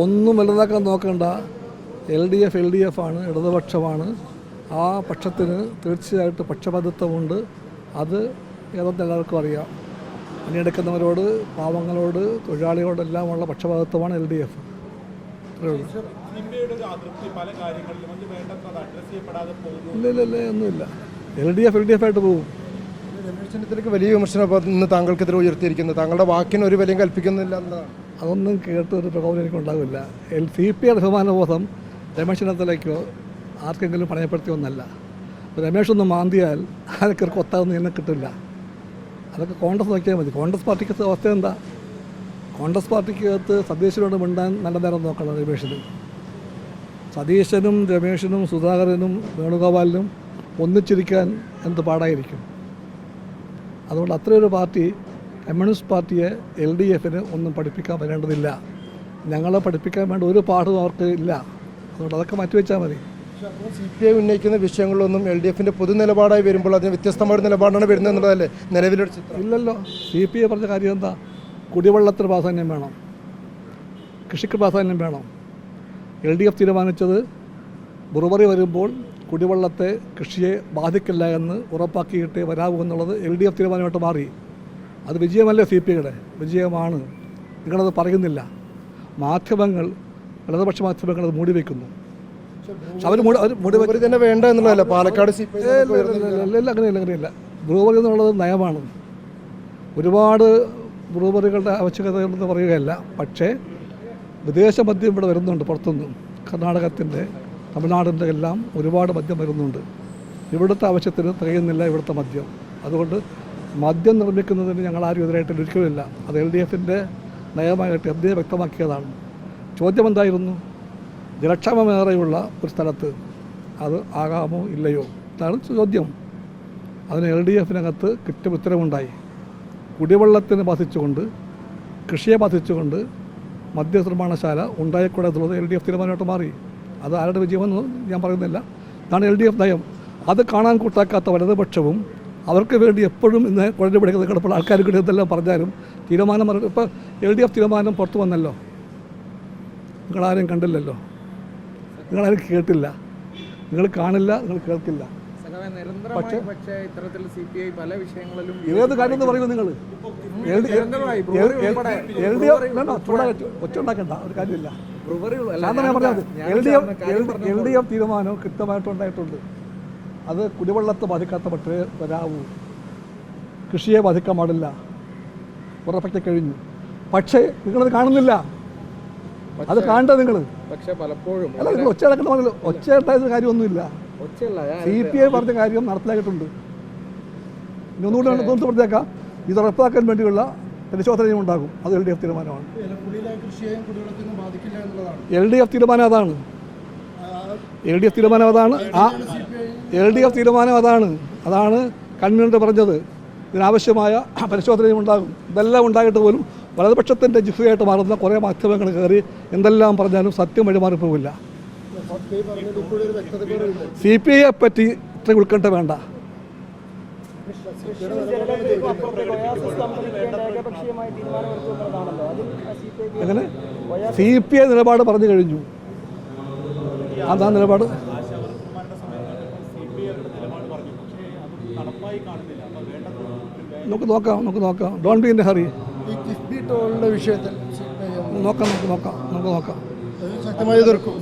ഒന്നും വലുതാക്കാൻ നോക്കണ്ട. L D F L D F ആണ് ഇടതുപക്ഷമാണ്. ആ പക്ഷത്തിന് തീർച്ചയായിട്ടും പക്ഷപാതിത്വമുണ്ട്. അത് ഏതൊക്കെ എല്ലാവർക്കും അറിയാം. പണിയെടുക്കുന്നവരോട് പാവങ്ങളോട് തൊഴിലാളികളോടെല്ലാമുള്ള പക്ഷപാതിത്വമാണ് എൽ ഡി എഫ്. ഇല്ല ഇല്ല ഇല്ല ഒന്നുമില്ല. L D F L D F ആയിട്ട് പോകും. രമേശ് ചെന്നിത്തലയ്ക്ക് വലിയ വിമർശനം ഇന്ന് താങ്കൾക്കെതിരെ ഉയർത്തിയിരിക്കുന്നത്. താങ്കളുടെ വാക്കിന് ഒരു വിലയും കൽപ്പിക്കുന്നില്ല എന്നതാണ് അതൊന്നും കേട്ട് ഒരു പ്രകോപനം എനിക്കുണ്ടാവില്ല എൽ സി പി യുടെ അഭിമാനബോധം രമേശ് ചെന്നിത്തലയ്ക്കോ ആർക്കെങ്കിലും പണയപ്പെടുത്തി ഒന്നല്ല രമേശ് ഒന്ന് മാന്തിയാൽ അതൊക്കെ ഒരു കൊത്താവുന്ന എന്നെ കിട്ടില്ല. അതൊക്കെ കോൺഗ്രസ് നോക്കിയാൽ മതി. കോൺഗ്രസ് പാർട്ടിക്ക് അവസ്ഥ എന്താ? കോൺഗ്രസ് പാർട്ടിക്കകത്ത് സതീശനോട് മിണ്ടാൻ നല്ല നേരം നോക്കണം രമേശിന്. സതീശനും രമേശനും സുധാകരനും വേണുഗോപാലിനും ഒന്നിച്ചിരിക്കാൻ എന്ത് പാടായിരിക്കും? അതുകൊണ്ട് അത്രയൊരു പാർട്ടി കമ്മ്യൂണിസ്റ്റ് പാർട്ടിയെ എൽ ഡി എഫിന് ഒന്നും പഠിപ്പിക്കാൻ വരേണ്ടതില്ല. ഞങ്ങളെ പഠിപ്പിക്കാൻ വേണ്ട ഒരു പാഠവും അവർക്ക് ഇല്ല. അതുകൊണ്ട് അതൊക്കെ മാറ്റിവെച്ചാൽ മതി. സി പി ഐ ഉന്നയിക്കുന്ന വിഷയങ്ങളൊന്നും എൽ ഡി എഫിന്റെ പൊതു നിലപാടായി വരുമ്പോൾ അതിന് വ്യത്യസ്തമായ ഒരു നിലപാടാണ് വരുന്നത് എന്നുള്ളതല്ലേ നിലവിലൊരു ചിത്രം? ഇല്ലല്ലോ. സി പി ഐ പറഞ്ഞ കാര്യം എന്താ? കുടിവെള്ളത്തിന് പ്രാധാന്യം വേണം. കൃഷിക്ക് പ്രാധാന്യം വേണം. എൽ ഡി എഫ് തീരുമാനിച്ചത് ബ്രുവറി വരുമ്പോൾ കുടിവെള്ളത്തെ കൃഷിയെ ബാധിക്കില്ല എന്ന് ഉറപ്പാക്കിയിട്ടേ വരാവൂ എന്നുള്ളത് എൽ ഡി എഫ് തീരുമാനമായിട്ട് മാറി. അത് വിജയമല്ല സി പി ഐയുടെ? വിജയമാണ്. നിങ്ങളത് പറയുന്നില്ല. മാധ്യമങ്ങൾ ഇടതുപക്ഷ മാധ്യമങ്ങൾ അത് മൂടി വയ്ക്കുന്നു പക്ഷെ അവർ മൂടി തന്നെ വേണ്ട എന്നുള്ളതല്ല. പാലക്കാട് സി പി ഐ അങ്ങനെയില്ല അങ്ങനെയില്ല ബ്രൂവറി എന്നുള്ളത് നയമാണ്. ഒരുപാട് ബ്രൂവറികളുടെ ആവശ്യകത എന്ന് പറയുകയല്ല. പക്ഷേ വിദേശ മദ്യം ഇവിടെ വരുന്നുണ്ട് പുറത്തുനിന്ന്. കർണാടകത്തിന്റെ തമിഴ്നാടിന്റെ എല്ലാം ഒരുപാട് മദ്യം വരുന്നുണ്ട്. ഇവിടുത്തെ ആവശ്യത്തിന് തികയുന്നില്ല ഇവിടുത്തെ മദ്യം. അതുകൊണ്ട് മദ്യം നിർമ്മിക്കുന്നതിന് ഞങ്ങൾ ആരും എതിരായിട്ട് ഒരിക്കലുമില്ല അത് എൽ ഡി എഫിന്റെ നയമായിട്ട് എം ഡി വ്യക്തമാക്കിയതാണ്. ചോദ്യം എന്തായിരുന്നു? ജലക്ഷാമമേറെയുള്ള ഒരു സ്ഥലത്ത് അത് ആകാമോ ഇല്ലയോ? ഇതാണ് ചോദ്യം. അതിന് എൽ ഡി എഫിനകത്ത് കൃത്യം ഉത്തരവുണ്ടായി. കുടിവെള്ളത്തിന് ബാധിച്ചുകൊണ്ട് കൃഷിയെ ബാധിച്ചുകൊണ്ട് മദ്യനിർമ്മാണശാല ഉണ്ടായിക്കൂടെ എന്നുള്ളത് എൽ ഡി എഫ് തീരുമാനമായിട്ട് മാറി. അത് ആരുടെ വിജയമെന്ന് ഞാൻ പറയുന്നില്ല. അതാണ് എൽ ഡി എഫ് നയം. അത് കാണാൻ കൂട്ടാക്കാത്ത വലതുപക്ഷവും അവർക്ക് വേണ്ടി എപ്പോഴും ഇന്ന് കുഴഞ്ഞു പിടിക്കുന്ന കിടപ്പുള്ള ആൾക്കാർ ഇതെല്ലാം പറഞ്ഞാലും തീരുമാനം ഇപ്പോൾ എൽ ഡി എഫ് തീരുമാനം പുറത്തു വന്നല്ലോ. നിങ്ങളാരും കണ്ടില്ലല്ലോ. നിങ്ങളാരും കേട്ടില്ല. നിങ്ങൾ കാണില്ല നിങ്ങൾ കേൾക്കില്ല. പക്ഷേ ഇത്തരത്തിൽ സി പി ഐ പല വിഷയങ്ങളിലും ഏത് കാര്യം എന്ന് പറയുമോ നിങ്ങൾ? എൽ ഡി എഫ് ഒച്ച ഉണ്ടാക്കണ്ട ഒരു കാര്യമില്ല. ഞാൻ പറഞ്ഞത് എൽ ഡി എഫ് തീരുമാനം കൃത്യമായിട്ടുണ്ടായിട്ടുണ്ട്. അത് കുടിവെള്ളത്തെ ബാധിക്കാത്ത പക്ഷേ വരാവൂ കൃഷിയെ ബാധിക്കാൻ പാടില്ല. ഉറപ്പാക്കി കഴിഞ്ഞു. പക്ഷേ നിങ്ങളത് കാണുന്നില്ല. അത് കാണണ്ട നിങ്ങൾ പക്ഷേ പലപ്പോഴും അല്ല നിങ്ങൾ ഒച്ച അടക്കേണ്ട പറഞ്ഞല്ലോ. ഒച്ച ഉണ്ടായത് കാര്യമൊന്നുമില്ല. സി പി ഐ പറഞ്ഞ കാര്യം നടപ്പിലാക്കിയിട്ടുണ്ട്. ഇനി ഒന്നുകൂടി തോന്നുന്നു പറഞ്ഞേക്കാം ഇത് ഉറപ്പാക്കാൻ വേണ്ടിയുള്ള പരിശോധനയും ഉണ്ടാകും. അത് എൽ ഡി എഫ് തീരുമാനമാണ്. എൽ ഡി എഫ് തീരുമാനം അതാണ്. എൽ ഡി എഫ് തീരുമാനം അതാണ്. ആ എൽ ഡി എഫ് തീരുമാനം അതാണ്. അതാണ് കൺവീനർ പറഞ്ഞത്. ഇതിനാവശ്യമായ പരിശോധനയും ഉണ്ടാകും. ഇതെല്ലാം ഉണ്ടായിട്ട് പോലും വലതുപക്ഷത്തിന്റെ ജിഫയായിട്ട് മാറുന്ന കുറേ മാധ്യമങ്ങൾ കയറി എന്തെല്ലാം പറഞ്ഞാലും സത്യം വഴിമാറിപ്പോവില്ല. സി പി ഐയെ പറ്റി ഇത്ര ഉൾക്കണ്ട വേണ്ട. എങ്ങനെ? സി പി ഐ നിലപാട് പറഞ്ഞു കഴിഞ്ഞു. അതാ നിലപാട്? നമുക്ക് നോക്കാം നമുക്ക് നോക്കാം. ഡോൺ ബി ഇൻ ഹറി ഈ കിഫ്ബി ടോളിന്റെ വിഷയത്തിൽ നോക്കാം നമുക്ക് നോക്കാം നമുക്ക് നോക്കാം. ശക്തമായി എതിർക്കും.